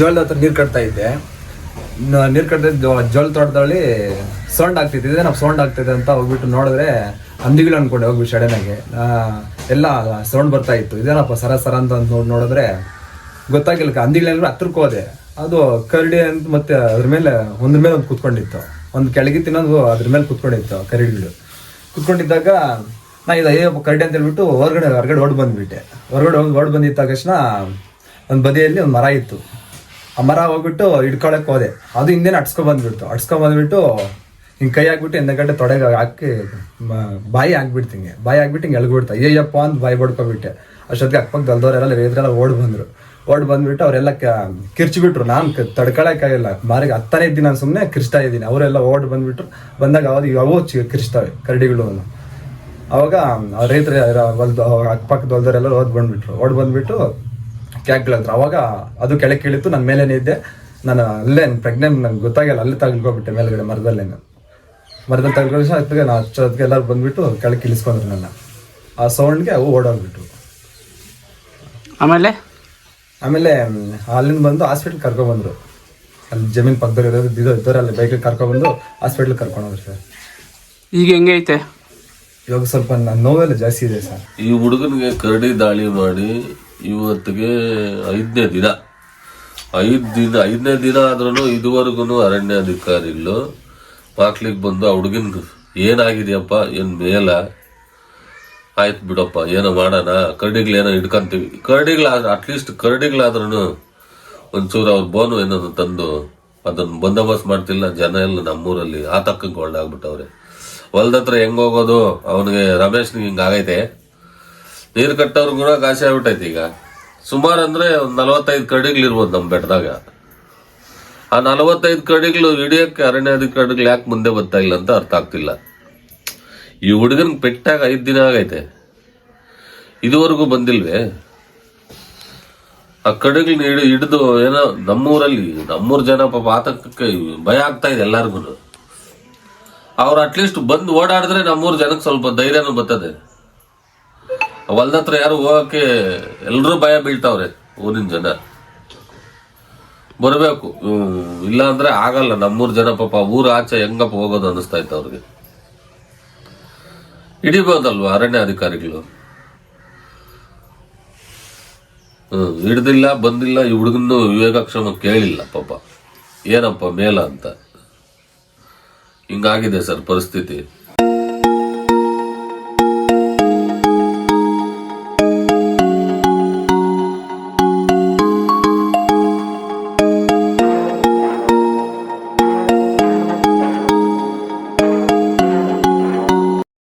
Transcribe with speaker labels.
Speaker 1: ಜೋಳದ ಹತ್ರ ನೀರು ಕಟ್ತಾ ಇದ್ದೆ. ನೀರು ಕಟ್ಟಿದ ಜೋಳ ತೋಟದಲ್ಲಿ ಸೌಂಡ್ ಆಗ್ತಿದ್ದೆ ನಾವು ಸೌಂಡ್ ಆಗ್ತಿದೆ ಅಂತ ಹೋಗ್ಬಿಟ್ಟು ನೋಡಿದ್ರೆ ಹಂದಿಗಳು ಅನ್ಕೊಂಡೆ ಹೋಗ್ಬಿಟ್ಟು ಸಡನ್ನಾಗಿ ಎಲ್ಲ ಸೌಂಡ್ ಬರ್ತಾ ಇತ್ತು. ಇದೇನಪ್ಪ ಸರ ಸರ ಅಂತ ನೋಡಿ, ನೋಡಿದ್ರೆ ಗೊತ್ತಾಗಿಲ್ಲ. ಹಂದಿಗಳೇನಾದ್ರು ಹತ್ರಕ್ಕೆ ಹೋದೆ. ಅದು ಕರಡಿ ಅಂತ ಮತ್ತೆ ಅದ್ರ ಮೇಲೆ ಒಂದ್ರ ಮೇಲೆ ಒಂದು ಕುತ್ಕೊಂಡಿತ್ತು. ಒಂದು ಕೆಳಗೆ ತಿನ್ನೋದು ಅದ್ರ ಮೇಲೆ ಕುತ್ಕೊಂಡಿತ್ತು ಕರಡಿಗಳು. ಕುತ್ಕೊಂಡಿದ್ದಾಗ ನಾ ಇದು, ಅಯ್ಯೋ ಕರಡಿ ಅಂತ ಹೇಳ್ಬಿಟ್ಟು ಹೊರಗಡೆ ಹೊರಗಡೆ ಓಡ್ ಬಂದ್ಬಿಟ್ಟೆ. ಹೊರಗಡೆ ಹೋಗಿ ಓಡ್ ಬಂದಿದ್ದ ತಕ್ಷಣ ಒಂದು ಬದಿಯಲ್ಲಿ ಒಂದು ಮರ ಇತ್ತು. ಆ ಮರ ಹೋಗ್ಬಿಟ್ಟು ಹಿಡ್ಕೊಳಕ್ ಹೋದೆ. ಅದು ಹಿಂದೆ ಅಟ್ಸ್ಕೊ ಬಂದ್ಬಿಡ್ತು. ಅಟ್ಸ್ಕೊ ಬಂದ್ಬಿಟ್ಟು ಹಿಂಗೆ ಕೈ ಹಾಕ್ಬಿಟ್ಟು ಹಿಂದಗಡೆ ತೊಡೆಗೆ ಹಾಕಿ ಬಾಯಿ ಹಾಕ್ಬಿಡ್ತು ಹಿಂಗೆ. ಬಾಯಿ ಹಾಕ್ಬಿಟ್ಟು ಹಿಂಗೆ ಎಳ್ಬಿಡ್ತಾ ಅಯ್ಯಪ್ಪ ಅಂತ ಬಾಯಿ ಬಡ್ಕೊಬಿಟ್ಟೆ ಅಷ್ಟೊತ್ತಿಗೆ ಅಕ್ಕಪಕ್ಕ ದಲ್ದವ್ರೆಲ್ಲ ಎದ್ರೆಲ್ಲ ಓಡ್ ಬಂದ್ರು. ಓಡ್ ಬಂದ್ಬಿಟ್ಟು ಅವರೆಲ್ಲ ಕಿರ್ಚಿಬಿಟ್ರು. ನಾನು ತಡ್ಕೊಳಕ್ಕಾಗಿಲ್ಲ ಮಾರಿಗೆ ಹತ್ತನೇ ದಿನ ನಾನು ಸುಮ್ಮನೆ ಕಿರ್ಚ್ತಾ ಇದ್ದೀನಿ. ಅವರೆಲ್ಲ ಓಡ್ ಬಂದ್ಬಿಟ್ರು. ಬಂದಾಗ ಅವಾಗ ಯಾವೋ ಚಿ- ಕಿರ್ಚ್ತವೆ ಕರಡಿಗಳು ಅವಾಗ ರೈತರು ಹೊಲ್ದು ಅಕ್ಕಪಕ್ಕದ ಹೊಲ್ದವರೆಲ್ಲ ಓದ್ ಬಂದ್ಬಿಟ್ರು. ಓಡ್ ಬಂದ್ಬಿಟ್ಟು ಕ್ಯಾಕ್ಗಳತ್ರ ಅವಾಗ ಅದು ಕೆಳಗೆ ಕೀಳಿತ್ತು ನನ್ನ ಮೇಲೇನೆ ಇದ್ದೆ. ನಾನು ಅಲ್ಲೇ ಪ್ರೆಗ್ನೆಂಟ್ ನಂಗೆ ಗೊತ್ತಾಗಿಲ್ಲ ಅಲ್ಲಿ ತಗಲ್ಕೋಬಿಟ್ಟೆ ಮೇಲ್ಗಡೆ ಮರದಲ್ಲೇ ನಾನು. ಮರದಲ್ಲಿ ತಗ್ಲಿಸಿ ಅದಕ್ಕೆ ನಾ ಅಷ್ಟೊತ್ತಿಗೆ ಎಲ್ಲರೂ ಬಂದ್ಬಿಟ್ಟು ಕೆಳಗೆ ಇಳಿಸ್ಕೊಂಡ್ರು ನನ್ನ. ಆ ಸೌಂಡ್ಗೆ ಅವು ಓಡೋಗ್ಬಿಟ್ರು
Speaker 2: ಆಮೇಲೆ?
Speaker 1: ಆಮೇಲೆ ಅಲ್ಲಿಂದ ಬಂದು ಹಾಸ್ಪಿಟ್ಲ್ ಕರ್ಕೊಂಡ್ಬಂದ್ರು ಅಲ್ಲಿ ಜಮೀನ್ ಪಕ್ಕದಲ್ಲಿ ಇರೋದು ಇದು ಅಲ್ಲಿ ಬೈಕಲ್ಲಿ ಕರ್ಕೊಂಡ್ಬಂದು ಹಾಸ್ಪಿಟ್ಲ್ ಕರ್ಕೊಂಡೋದ್ರು ಸರ್.
Speaker 2: ಈಗ ಹೆಂಗೆ ಐತೆ?
Speaker 1: ಇವಾಗ ಸ್ವಲ್ಪ ನನ್ನ ನೋವೆಲ್ಲ ಜಾಸ್ತಿ ಇದೆ ಸರ್.
Speaker 3: ಈ ಹುಡುಗನಿಗೆ ಕರಡಿ ದಾಳಿ ಮಾಡಿ ಇವತ್ತಿಗೆ ಐದನೇ ದಿನ. ಐದು ದಿನ, ಐದನೇ ದಿನ ಆದ್ರೂ ಇದುವರೆಗೂ ಅರಣ್ಯ ಅಧಿಕಾರಿಗಳು ಮಾಕ್ಲಿಗೆ ಬಂದು ಆ ಹುಡುಗನ್ ಏನಾಗಿದೆಯಪ್ಪ, ಏನು ಮೇಲ? ಆಯ್ತು ಬಿಡಪ್ಪ, ಏನೋ ಮಾಡೋಣ ಕರಡಿಗಳೇನೋ ಹಿಡ್ಕೊಂತೀವಿ. ಕರಡಿಗಳಾದ್ರೆ ಅಟ್ಲೀಸ್ಟ್ ಕರಡಿಗಳಾದ್ರೂ ಒಂಚೂರು ಅವ್ರ ಬೋನು ಏನಾದ್ರು ತಂದು ಅದನ್ನ ಬಂದೋಬಸ್ತ್ ಮಾಡ್ತಿಲ್ಲ, ಜನ ಎಲ್ಲ ನಮ್ಮೂರಲ್ಲಿ ಆತಂಕಕ್ಕೆ ಒಳಗಾಗ್ಬಿಟ್ಟವ್ರೆ. ಹೊಲ್ದ ಹತ್ರ ಹೆಂಗ್ ಹೋಗೋದು? ಅವನಿಗೆ ರಮೇಶ್ನಿಗೆ ಹಿಂಗೆ ಆಗೈತೆ. ನೀರು ಕಟ್ಟೋರು ಕೂಡ ಕಾಶಿ ಆಗ್ಬಿಟ್ಟೈತಿ ಈಗ. ಸುಮಾರು ಅಂದ್ರೆ ಒಂದ್ ನಲವತ್ತೈದು ಕರಡಿಗಳು ಇರ್ಬೋದು ನಮ್ಮ ಬೆಟ್ಟದಾಗ ಆ ನಲವತ್ತೈದು ಕಡಿಗಳು ಹಿಡಿಯಕ್ಕೆ ಅಧಿಕಾರಿಗಳು ಯಾಕೆ ಮುಂದೆ ಬರ್ತಾ ಇಲ್ಲ ಅಂತ ಅರ್ಥ ಆಗ್ತಿಲ್ಲ. ಈ ಹುಡುಗನ್ ಪೆಟ್ಟಾಗ ಐದು ದಿನ ಆಗೈತೆ. ಇದುವರೆಗೂ ಬಂದಿಲ್ವೇ? ಆ ಕಡೆಗಳನ್ನ ಹಿಡಿ ಹಿಡಿದು ಏನೋ ನಮ್ಮೂರಲ್ಲಿ, ನಮ್ಮೂರ್ ಜನ ಪಾಪ ಆತಂಕಕ್ಕೆ ಭಯ ಆಗ್ತಾ ಇದೆ ಎಲ್ಲಾರ್ಗು ಅವ್ರು ಅಟ್ಲೀಸ್ಟ್ ಬಂದು ಓಡಾಡಿದ್ರೆ ನಮ್ಮೂರು ಜನಕ್ಕೆ ಸ್ವಲ್ಪ ಧೈರ್ಯನೂ ಬರ್ತದೆ. ಹೊಲ್ದ ಹತ್ರ ಯಾರು ಹೋಗಕ್ಕೆ ಎಲ್ಲರೂ ಭಯ ಬೀಳ್ತಾವ್ರೆ ಊರಿನ ಜನ. ಬರಬೇಕು. ಇಲ್ಲ ಅಂದ್ರೆ ಆಗಲ್ಲ. ನಮ್ಮೂರ್ ಜನ ಪಾಪ, ಊರ ಆಚೆ ಹೆಂಗಪ್ಪ ಹೋಗೋದು ಅನಿಸ್ತಾ ಇತ್ತು ಅವ್ರಿಗೆ. ಹಿಡಿಬೋದಲ್ವಾ ಅರಣ್ಯ ಅಧಿಕಾರಿಗಳು? ಹ್ಮ್, ಹಿಡ್ದಿಲ್ಲ, ಬಂದಿಲ್ಲ, ಈ ಹುಡುಗನ್ನು ವಿವೇಕಕ್ಷಮ ಕೇಳಿಲ್ಲ ಪಾಪ. ಏನಪ್ಪ ಮೇಲ ಅಂತ? ಹಿಂಗಾಗಿದೆ ಸರ್ ಪರಿಸ್ಥಿತಿ.